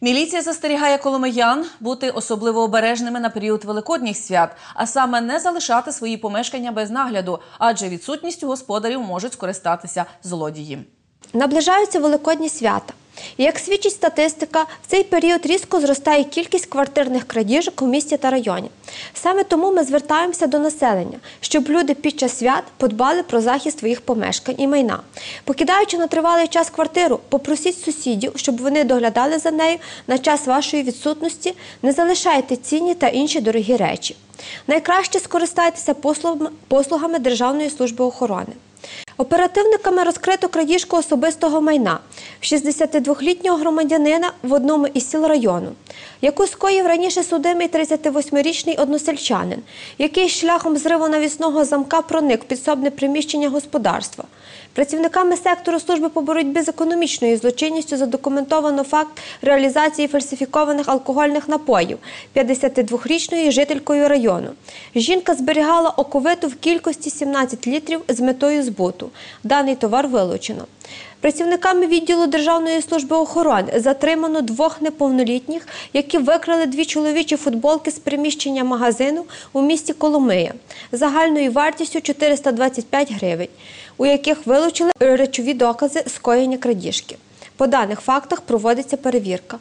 Міліція застерігає коломиян бути особливо обережними на період великодніх свят, а саме не залишати свої помешкання без нагляду, адже відсутністю господарів можуть скористатися злодії. Наближаються великодні свята. Як свідчить статистика, в цей період різко зростає кількість квартирних крадіжок у місті та районі. Саме тому ми звертаємося до населення, щоб люди під час свят подбали про захист своїх помешкань і майна. Покидаючи на тривалий час квартиру, попросіть сусідів, щоб вони доглядали за нею на час вашої відсутності. Не залишайте цінні та інші дорогі речі. Найкраще скористайтеся послугами, Державної служби охорони. Оперативниками розкрито крадіжку особистого майна 62-літнього громадянина в одному із сіл району, яку скоїв раніше судимий 38-річний односельчанин, який шляхом зриву навісного замка проник в підсобне приміщення господарства. Працівниками сектору служби по боротьбі з економічною злочинністю задокументовано факт реалізації фальсифікованих алкогольних напоїв 52-річною жителькою району. Жінка зберігала оковиту в кількості 17 літрів з метою збуту. Даний товар вилучено. Працівниками відділу Державної служби охорони затримано двох неповнолітніх, які викрали дві чоловічі футболки з приміщення магазину у місті Коломия загальною вартістю 425 гривень, у яких вилучили речові докази скоєння крадіжки. По даних фактах проводиться перевірка.